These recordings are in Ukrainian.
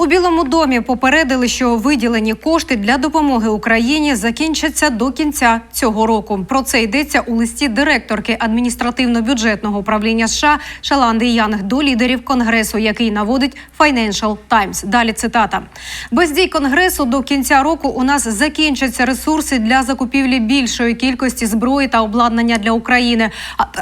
У Білому домі попередили, що виділені кошти для допомоги Україні закінчаться до кінця цього року. Про це йдеться у листі директорки адміністративно-бюджетного управління США Шаланди Янг до лідерів конгресу, який наводить Financial Times. Далі цитата: без дій конгресу до кінця року у нас закінчаться ресурси для закупівлі більшої кількості зброї та обладнання для України,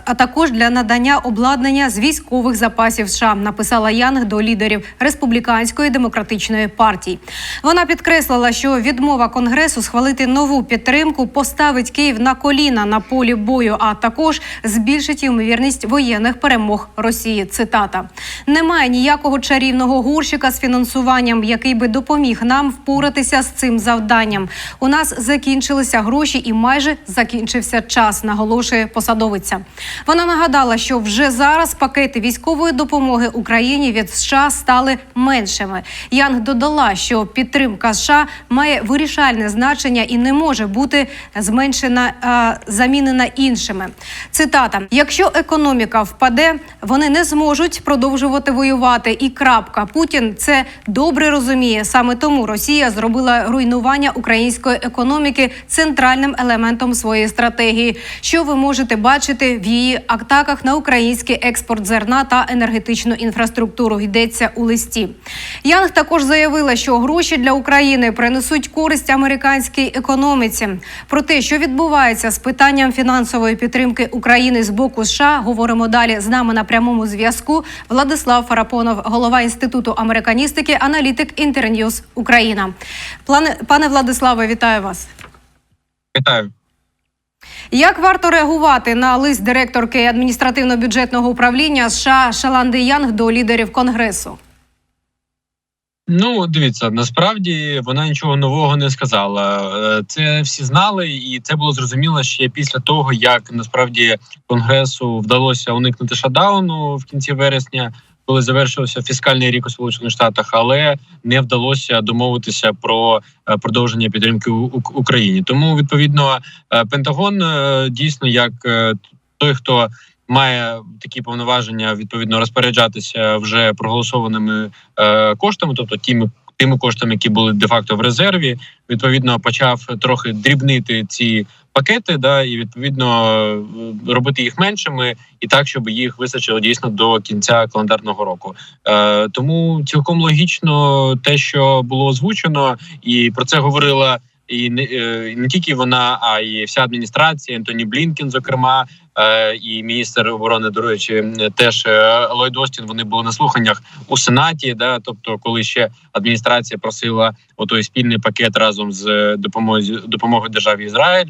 а, також для надання обладнання з військових запасів США. Написала Янг до лідерів республіканської демократичної партії. Вона підкреслила, що відмова конгресу схвалити нову підтримку поставить Київ на коліна на полі бою, а також збільшить ймовірність воєнних перемог Росії. Цитата: немає ніякого чарівного горщика з фінансуванням, який би допоміг нам впоратися з цим завданням. У нас закінчилися гроші і майже закінчився час. Наголошує посадовиця. Вона нагадала, що вже зараз пакети військової допомоги Україні від США стали меншими. Янг додала, що підтримка США має вирішальне значення і не може бути зменшена а, замінена іншими. Цитата: якщо економіка впаде, вони не зможуть продовжувати воювати. І крапка Путін це добре розуміє. Саме тому Росія зробила руйнування української економіки центральним елементом своєї стратегії, що ви можете бачити в її атаках на український експорт зерна та енергетичну інфраструктуру. Йдеться у листі. Янг також заявила, що гроші для України принесуть користь американській економіці. Про те, що відбувається з питанням фінансової підтримки України з боку США, говоримо далі. З нами на прямому зв'язку Владислав Фарапонов, голова інституту американістики, аналітик Інтерньюз Україна. Плане пане Владиславе, вітаю вас. Вітаю. Як варто реагувати на лист директорки адміністративно-бюджетного управління США Шаланди Янг до лідерів конгресу? Ну, дивіться, насправді вона нічого нового не сказала. Е, Це всі знали, і це було зрозуміло ще після того, як насправді конгресу вдалося уникнути шатдауну в кінці вересня, коли завершився фіскальний рік у Сполучених Штатах, але не вдалося домовитися про е, продовження підтримки Україні. Тому відповідно е, Пентагон дійсно як той, хто має такі повноваження відповідно розпоряджатися вже проголосованими е, коштами, тобто тими тими коштами, які були де-факто в резерві, відповідно почав трохи дрібнити ці пакети, да і відповідно е, робити їх меншими, і так, щоб їх вистачило дійсно до кінця календарного року. Е, тому цілком логічно те, що було озвучено, і про це говорила. І не, е, не тільки вона, а й вся адміністрація, Ентоні Блінкен, зокрема, і міністр оборони, до речі, теж е, Ллойд Остін, Вони були на слуханнях у сенаті. Да, тобто, коли ще адміністрація просила отой спільний пакет разом з допомогою допомогою державі Ізраїль.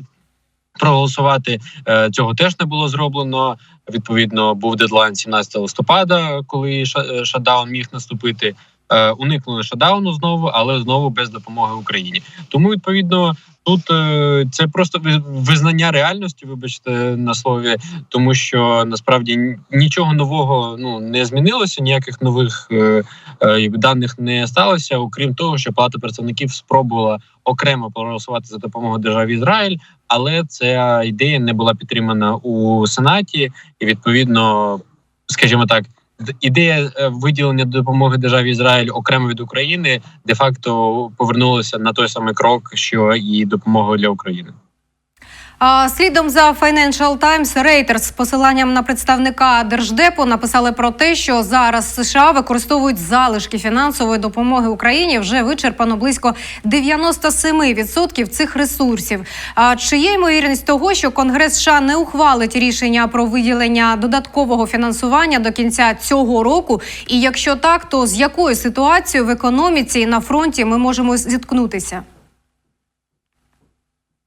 Проголосувати Е, цього теж не було зроблено. Відповідно, був дедлайн 17 листопада, коли ша- е, шатдаун міг наступити. Е, Уникнули шатдауну знову, але знову без допомоги Україні. Тому відповідно тут е, це просто ви- визнання реальності, вибачте на слові, тому що насправді нічого нового ну не змінилося, ніяких нових е, е, даних не сталося, окрім того, що Палата представників спробувала окремо проголосувати за допомогу державі Ізраїль, але ця ідея не була підтримана у Сенаті, і відповідно, скажімо так. Ідея е, виділення допомоги державі Ізраїль окремо від України де-факто повернулася на той самий крок, що і допомога для України. Слідом за Financial Times, Reuters з посиланням на представника держдепу написали про те, що зараз США використовують залишки фінансової допомоги Україні. Вже вичерпано близько 97% цих ресурсів. А чи є ймовірність того, що Конгрес США не ухвалить рішення про виділення додаткового фінансування до кінця цього року? І якщо так, то з якою ситуацією в економіці і на фронті ми можемо зіткнутися?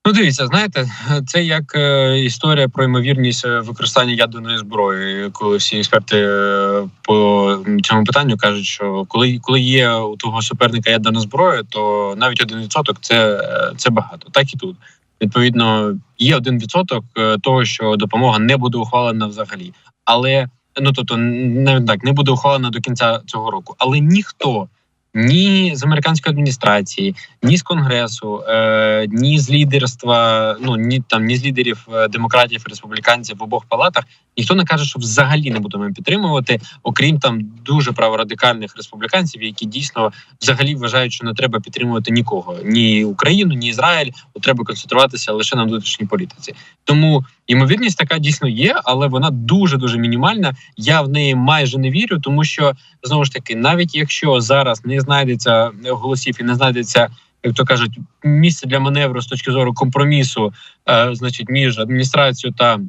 Ну, дивіться, знаєте, це як е, історія про ймовірність е, використання ядерної зброї, коли всі експерти е, по цьому питанню кажуть, що коли, коли є у того суперника ядерна зброя, то навіть один відсоток це, це багато. Так і тут. Відповідно, є один відсоток того, що допомога не буде ухвалена взагалі, але ну тобто, навіть так не буде ухвалена до кінця цього року. Але ніхто ні з американської адміністрації, ні з конгресу, е, ні з лідерства, ну ні там ні з лідерів демократів демократів, республіканців в обох палатах Ніхто не каже, що взагалі не будемо підтримувати, окрім там дуже праворадикальних республіканців, які дійсно взагалі вважають, що не треба підтримувати нікого, ні Україну, ні Ізраїль. Треба концентруватися лише на внутрішній політиці. Тому ймовірність така дійсно є, але вона дуже дуже мінімальна. Я в неї майже не вірю, тому що знову ж таки, навіть якщо зараз не знайдеться голосів і не знайдеться. Як то кажуть, місце для маневру з точки зору компромісу, е, значить, між адміністрацією та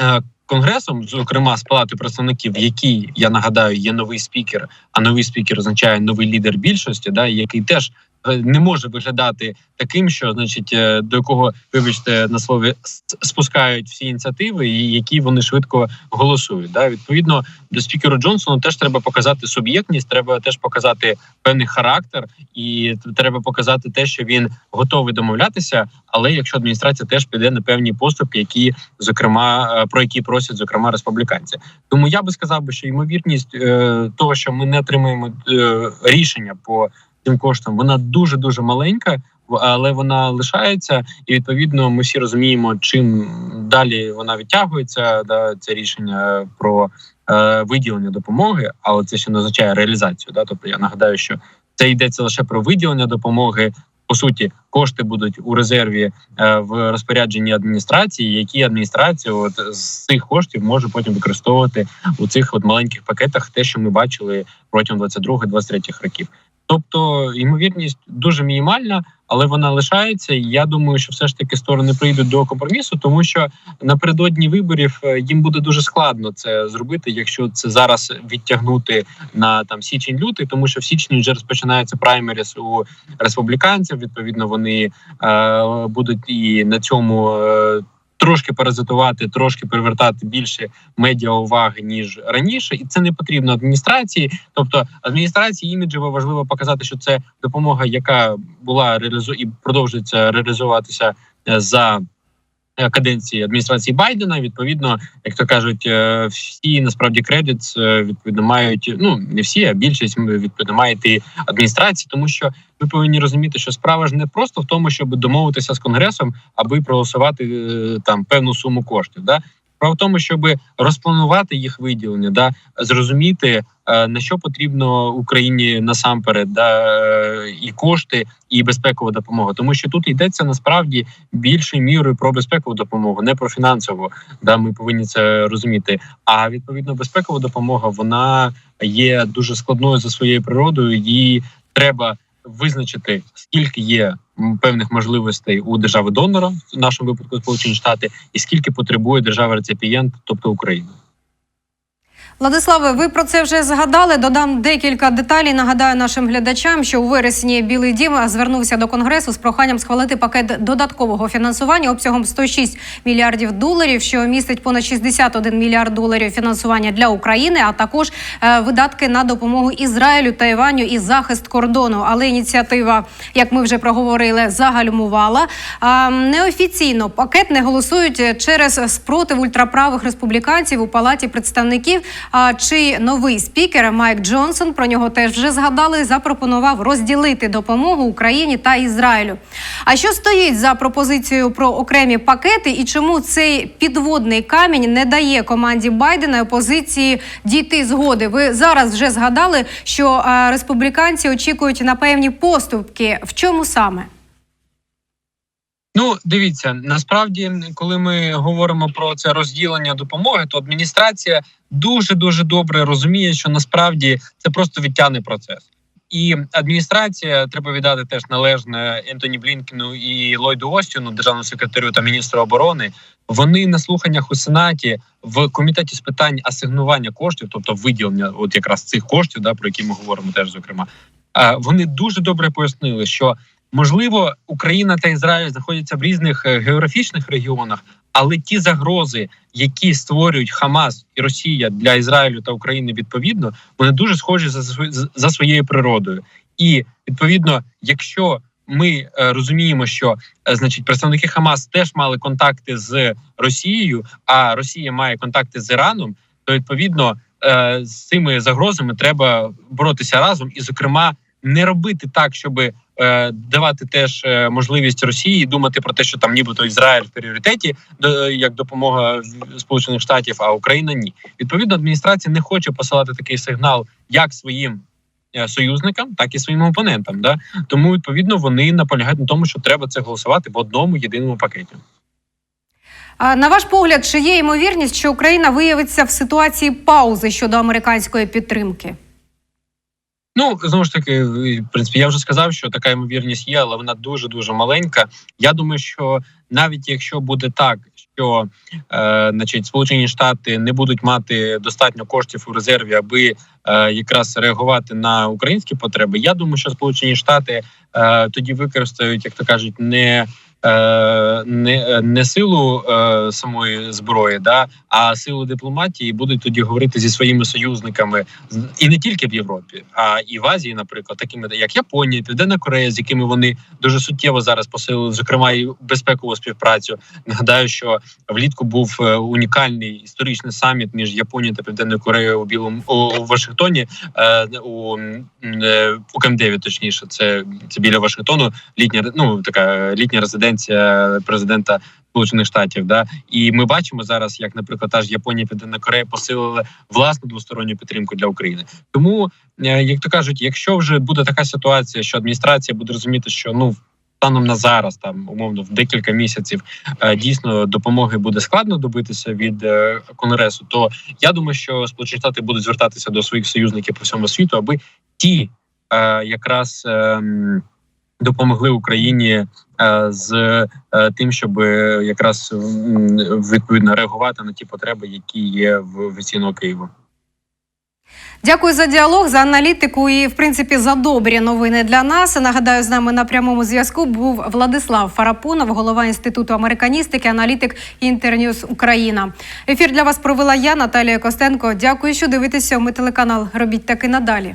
е, конгресом, зокрема з палати представників, в якій я нагадаю, є новий спікер. А новий спікер означає новий лідер більшості, да який теж не може виглядати таким, що значить е, до якого, вибачте, на слові спускають всі ініціативи, і які вони швидко голосують. Да, відповідно до спікеру Джонсону теж треба показати суб'єктність, треба теж показати певний характер, і треба показати те, що він готовий домовлятися. Але якщо адміністрація теж піде на певні поступки, які зокрема е, про які просять зокрема республіканці, тому я би сказав би, що ймовірність е, того, що ми не отримаємо е, рішення по цим коштам, вона дуже дуже маленька. Але вона лишається, і відповідно ми всі розуміємо, чим далі вона відтягується. Да, це рішення про е, виділення допомоги, але це ще не означає реалізацію. Да? Тобто я нагадаю, що це йдеться лише про виділення допомоги. По суті, кошти будуть у резерві е, в розпорядженні адміністрації, які адміністрація от з цих коштів може потім використовувати у цих от маленьких пакетах, те, що ми бачили протягом 22-23 років. Тобто ймовірність дуже мінімальна, але вона лишається. І я думаю, що все ж таки сторони прийдуть до компромісу, тому що напередодні виборів е, їм буде дуже складно це зробити, якщо це зараз відтягнути на там січень-лютий, тому що в січні вже розпочинається праймеріс у республіканців. Відповідно, вони е, будуть і на цьому. Е, Трошки паразитувати, трошки привертати більше медіа уваги ніж раніше, і це не потрібно адміністрації. Тобто адміністрації іміджево важливо показати, що це допомога, яка була реалізу і продовжується реалізуватися е, за каденції адміністрації Байдена. Відповідно, як то кажуть, е, всі насправді кредит е, відповідно мають. Ну не всі, а більшість відповідно має йти адміністрації, тому що ви повинні розуміти, що справа ж не просто в тому, щоб домовитися з конгресом, аби проголосувати е, там певну суму коштів. Да? Справа в тому, щоб розпланувати їх виділення, да зрозуміти е, на що потрібно Україні насамперед, да е, і кошти, і безпекова допомога, тому що тут йдеться насправді більшою мірою про безпекову допомогу, не про фінансову. Да, ми повинні це розуміти. А відповідно, безпекова допомога вона є дуже складною за своєю природою. Її треба визначити, скільки є певних можливостей у держави донора, в нашому випадку Сполучені Штати, і скільки потребує держава реципієнт, тобто Україна. Владиславе, ви про це вже згадали. Додам декілька деталей. Нагадаю нашим глядачам, що у вересні Білий Дім звернувся до конгресу з проханням схвалити пакет додаткового фінансування обсягом 106 мільярдів доларів, що містить понад 61 мільярд доларів фінансування для України, а також е, видатки на допомогу Ізраїлю, Тайваню і захист кордону. Але ініціатива, як ми вже проговорили, загальмувала. Неофіційно пакет не голосують через спротив ультраправих республіканців у палаті представників. А чи новий спікер Майк Джонсон про нього теж вже згадали? Запропонував розділити допомогу Україні та Ізраїлю. А що стоїть за пропозицією про окремі пакети, і чому цей підводний камінь не дає команді Байдена і опозиції дійти згоди? Ви зараз вже згадали, що республіканці очікують на певні поступки. В чому саме? Ну, дивіться, насправді, коли ми говоримо про це розділення допомоги, то адміністрація дуже дуже добре розуміє, що насправді це просто відтягне процес. І адміністрація треба віддати теж належне Ентоні Блінкену і Ллойду Остіну, державному секретарю та міністру оборони. Вони на слуханнях у сенаті в комітеті з питань асигнування коштів, тобто виділення, от якраз цих коштів, да про які ми говоримо, теж зокрема, вони дуже добре пояснили, що можливо Україна та Ізраїль знаходяться в різних е, географічних регіонах, але ті загрози, які створюють Хамас і Росія для Ізраїлю та України, відповідно, вони дуже схожі за за своєю природою. І відповідно, якщо ми е, розуміємо, що е, значить представники Хамас теж мали контакти з Росією, а Росія має контакти з Іраном, то відповідно з цими загрозами треба боротися разом, і, зокрема, не робити так, щоб е, давати теж е, можливість Росії думати про те, що там нібито Ізраїль в пріоритеті до як допомога Сполучених Штатів, а Україна ні. Відповідно, адміністрація не хоче посилати такий сигнал як своїм е, союзникам, так і своїм опонентам. Да? Тому відповідно вони наполягають на тому, що треба це голосувати в одному єдиному пакеті. На ваш погляд, чи є ймовірність, що Україна виявиться в ситуації паузи щодо американської підтримки? Ну знову ж таки, в принципі, я вже сказав, що така ймовірність є, але вона дуже дуже маленька. Я думаю, що навіть якщо буде так, що е, значить, Сполучені Штати не будуть мати достатньо коштів у резерві, аби е, якраз реагувати на українські потреби, я думаю, що Сполучені Штати е, тоді використають, як то кажуть, не. Е, Не, не силу е, самої зброї, да а силу дипломатії будуть тоді говорити зі своїми союзниками і не тільки в Європі, а і в Азії, наприклад, такими як Японія, Південна Корея, з якими вони дуже суттєво зараз посилили, зокрема і безпекову співпрацю. Нагадаю, що влітку був е, унікальний історичний саміт між Японією та Південною Кореєю у Білому у, Вашингтоні у, у Кем-9, точніше, це, це біля Вашингтону. Літня ну така літня резиденція президента Сполучених Штатів. Да і ми бачимо зараз, як, наприклад, та ж Японія, Південна Корея посилили власну двосторонню підтримку для України. Тому, е, як то кажуть, якщо вже буде така ситуація, що адміністрація буде розуміти, що ну станом на зараз, там умовно в декілька місяців е, дійсно допомоги буде складно добитися від е, конгресу, то я думаю, що Сполучені Штати будуть звертатися до своїх союзників по всьому світу, аби ті якраз. Допомогли Україні е, з е, тим, щоб е, якраз відповідно реагувати на ті потреби, які є в офіційного Києва. Дякую за діалог, за аналітику і, в принципі, за добрі новини для нас. Нагадаю, з нами на прямому зв'язку був Владислав Фарапунов, голова інституту американістики, аналітик Інтерньюз Україна. Ефір для вас провела я, Наталія Костенко. Дякую, що дивитеся. Ми телеканал. Робіть таки надалі.